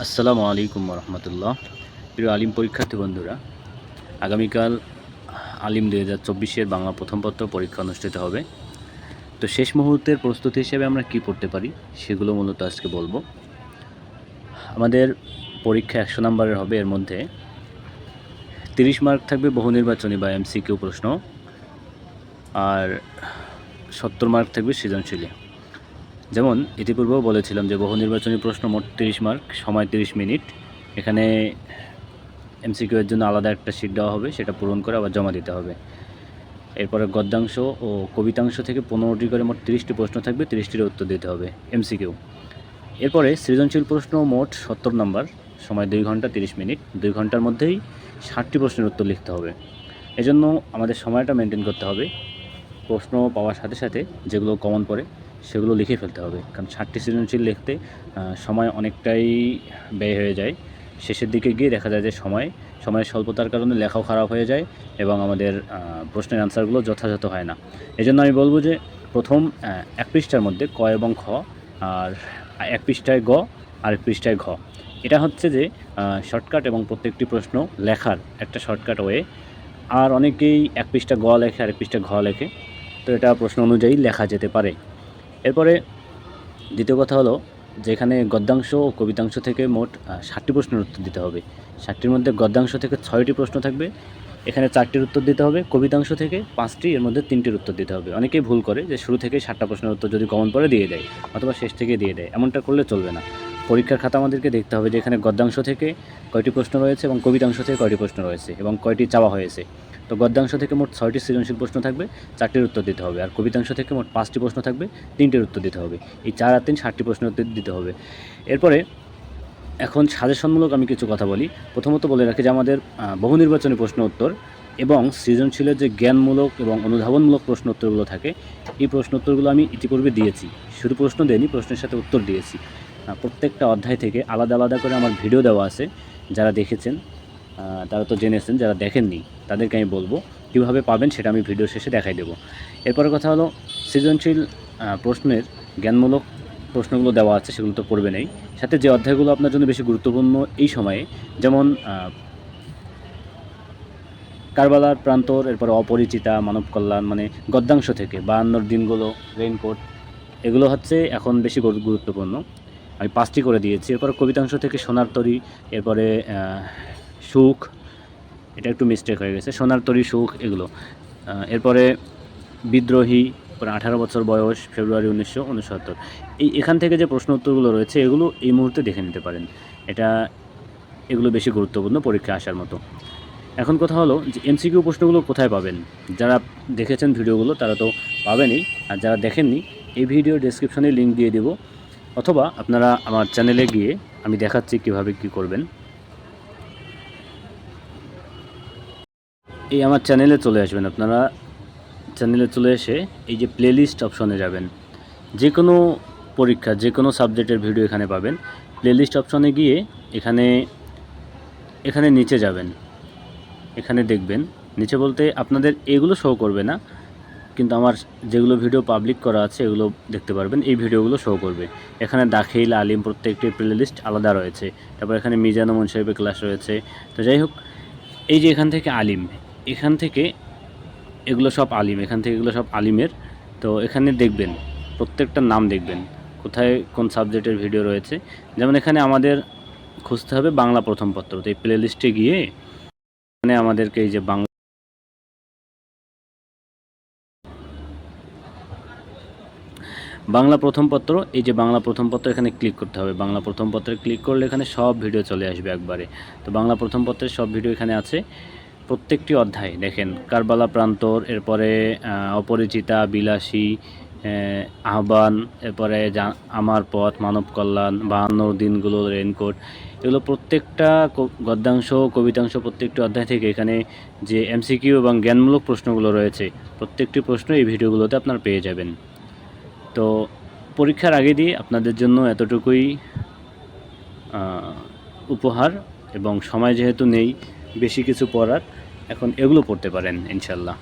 আসসালামু আলাইকুম রহমতুল্লাহ প্রিয় আলিম পরীক্ষার্থী বন্ধুরা, আগামীকাল আলিম দুই হাজার চব্বিশের বাংলা প্রথম পত্র পরীক্ষা অনুষ্ঠিত হবে। তো শেষ মুহূর্তের প্রস্তুতি হিসেবে আমরা কি পড়তে পারি সেগুলো মূলত আজকে বলব। আমাদের পরীক্ষা একশো নম্বরের হবে, এর মধ্যে তিরিশ মার্ক থাকবে বহু নির্বাচনী বা এমসিকিউ প্রশ্ন, আর সত্তর মার্ক থাকবে সৃজনশীলী। যেমন ইতিপূর্বেও বলেছিলাম যে বহু নির্বাচনী প্রশ্ন মোট তিরিশ মার্ক, সময় তিরিশ মিনিট। এখানে এমসিকিউ এর জন্য আলাদা একটা সিট দেওয়া হবে, সেটা পূরণ করে আবার জমা দিতে হবে। এরপরে গদ্যাংশ ও কবিতাংশ থেকে পনেরোটি করে মোট তিরিশটি প্রশ্ন থাকবে তিরিশটির উত্তর দিতে হবে এমসিকিউ এরপরে সৃজনশীল প্রশ্ন মোট সত্তর নম্বর, সময় দুই ঘণ্টা তিরিশ মিনিট। দুই ঘণ্টার মধ্যেই ষাটটি প্রশ্নের উত্তর লিখতে হবে। এজন্য আমাদের সময়টা মেনটেন করতে হবে। প্রশ্ন পাওয়ার সাথে সাথে যেগুলো কমন পড়ে সেগুলো লিখে ফেলতে হবে। কারণ ষাটটি সৃজনশীল লিখতে সময় অনেকটাই ব্যয় হয়ে যায়। শেষের দিকে গিয়ে দেখা যায় যে সময়, সময়ের স্বল্পতার কারণে লেখাও খারাপ হয়ে যায় এবং আমাদের প্রশ্নের অ্যান্সারগুলো যথাযথ হয় না। এই জন্য আমি বলব যে প্রথম এক পৃষ্ঠার মধ্যে ক এবং খ, আর এক পৃষ্ঠায় গ আর এক পৃষ্ঠায় ঘ। এটা হচ্ছে যে শর্টকাট এবং প্রত্যেকটি প্রশ্ন লেখার একটা শর্টকাট ওয়ে। আর অনেকেই এক পৃষ্ঠা গ লেখে আর এক পৃষ্ঠা ঘ লেখে। তো এটা প্রশ্ন অনুযায়ী লেখা যেতে পারে। এরপরে দ্বিতীয় কথা হলো যে এখানে গদ্যাংশ ও কবিতাংশ থেকে মোট ষাটটি প্রশ্নের উত্তর দিতে হবে। ষাটটির মধ্যে গদ্যাংশ থেকে ছয়টি প্রশ্ন থাকবে। এখানে চারটির উত্তর দিতে হবে, কবিতাংশ থেকে পাঁচটি, এর মধ্যে তিনটির উত্তর দিতে হবে। অনেকেই ভুল করে যে শুরু থেকে ষাটটা প্রশ্নের উত্তর যদি কমন পড়ে দিয়ে দেয়, অথবা শেষ থেকে দিয়ে দেয়। এমনটা করলে চলবে না। পরীক্ষার খাতা আমাদেরকে দেখতে হবে যে এখানে গদ্যাংশ থেকে কয়টি প্রশ্ন রয়েছে এবং কবিতাংশ থেকে কয়টি প্রশ্ন রয়েছে এবং কয়টি চাওয়া হয়েছে। তো গদ্যাংশ থেকে মোট ছয়টি সৃজনশীল প্রশ্ন থাকবে, চারটির উত্তর দিতে হবে। আর কবিতাংশ থেকে মোট পাঁচটি প্রশ্ন থাকবে, তিনটির উত্তর দিতে হবে। এই চার আর তিন ষাটটি প্রশ্ন উত্তর দিতে হবে। এরপরে এখন সাজেশনমূলক আমি কিছু কথা বলি। প্রথমত বলে রাখি যে আমাদের বহু নির্বাচনী প্রশ্ন উত্তর এবং সৃজনশীলের যে জ্ঞানমূলক এবং অনুধাবনমূলক প্রশ্ন উত্তরগুলো থাকে, এই প্রশ্ন উত্তরগুলো আমি ইতিপূর্বে দিয়েছি। শুধু প্রশ্ন দেয়নি প্রশ্নের সাথে উত্তর দিয়েছি। প্রত্যেকটা অধ্যায় থেকে আলাদা আলাদা করে আমার ভিডিও দেওয়া আছে, যারা দেখেছেন। তারা তো জেনেছেন, যারা দেখেননি, তাদেরকে আমি বলব, কীভাবে পাবেন সেটা আমি ভিডিও শেষে দেখাই দেবো। এরপরে কথা হলো, সৃজনশীল প্রশ্নের জ্ঞানমূলক প্রশ্নগুলো দেওয়া আছে, সেগুলো তো পড়বে নেই। সাথে যে অধ্যায়গুলো আপনার জন্য বেশি গুরুত্বপূর্ণ এই সময়ে, যেমন কারবালার প্রান্তর, এরপরে অপরিচিতা, মানব কল্যাণ মানে গদ্যাংশ থেকে, বায়ান্নর দিনগুলো, রেইনকোট, এগুলো হচ্ছে এখন বেশি গুরুত্বপূর্ণ। আমি পাঁচটি করে দিয়েছি। এরপরে কবিতাংশ থেকে সোনার তরী, এরপরে সুখ, এটা একটু মিস্টেক হয়ে গেছে, সোনার তরী সুখ এগুলো। এরপরে বিদ্রোহী, পরে আঠারো বছর বয়স, ফেব্রুয়ারি উনিশশো উনসত্তর। এই এখান থেকে যে প্রশ্ন উত্তরগুলো রয়েছে, এগুলো এই মুহূর্তে দেখে নিতে পারেন। এটা এগুলো বেশি গুরুত্বপূর্ণ পরীক্ষা আসার মতো। এখন কথা হলো যে এমসিকিউ প্রশ্নগুলো কোথায় পাবেন? যারা দেখেছেন ভিডিওগুলো, তারা তো পাবেনই। আর যারা দেখেননি, এই ভিডিও ডেসক্রিপশনে লিঙ্ক দিয়ে দেব। অথবা আপনারা আমার চ্যানেলে গিয়ে আমি দেখাচ্ছি কীভাবে কি করবেন। এই আমার চ্যানেলে চলে আসবেন আপনারা। চ্যানেলে চলে এসে এই যে প্লেলিস্ট অপশনে যাবেন। যে কোনো পরীক্ষা যে কোনো সাবজেক্টের ভিডিও এখানে পাবেন। প্লেলিস্ট অপশনে গিয়ে এখানে এখানে নিচে যাবেন। এখানে দেখবেন। নিচে বলতে আপনাদের এগুলো শো করবে না, কিন্তু আমার যেগুলো ভিডিও পাবলিক করা আছে এগুলো দেখতে পারবেন। এই ভিডিওগুলো শো করবে। এখানে দাখিল, আলিম প্রত্যেকটি প্লেলিস্ট আলাদা রয়েছে। তারপর এখানে মিজানুমন সাহেবের ক্লাস রয়েছে। তো যাই হোক, এই যে এখান থেকে আলিম এখান থেকে এগুলো সব আলিম, এখান থেকে এগুলো সব আলিমের। তো এখানে দেখবেন, প্রত্যেকটা নাম দেখবেন, কোথায় কোন সাবজেক্টের ভিডিও রয়েছে। যেমন এখানে আমাদের খুঁজতে হবে বাংলা প্রথম পত্র। তো এই প্লেলিস্টে গিয়ে এখানে আমাদেরকে এই যে বাংলা বাংলা প্রথম পত্র, এই যে বাংলা প্রথম পত্র এখানে ক্লিক করতে হবে। বাংলা প্রথম পত্রে ক্লিক করলে এখানে সব ভিডিও চলে আসবে একবারে। তো বাংলা প্রথম পত্রের সব ভিডিও এখানে আছে। প্রত্যেকটি অধ্যায় দেখেন, কারবালা প্রান্তর, এরপরে অপরিচিতা, বিলাসী আহ্বান, এরপরে আমার পথ, মানব কল্যাণ, বাহান্নর দিনগুলো রেনকোট এগুলো প্রত্যেকটা গদ্যাংশ, কবিতাংশ প্রত্যেকটি অধ্যায় থেকে এখানে যে এমসিকিউ এবং জ্ঞানমূলক প্রশ্নগুলো রয়েছে, প্রত্যেকটি প্রশ্ন এই ভিডিওগুলোতে আপনার পেয়ে যাবেন। তো পরীক্ষার আগে দিয়ে আপনাদের জন্য এতটুকুই উপহার এবং সময় যেহেতু নেই, বেশি কিছু পড়ার এখন এগুলো পড়তে পারেন ইনশাল্লাহ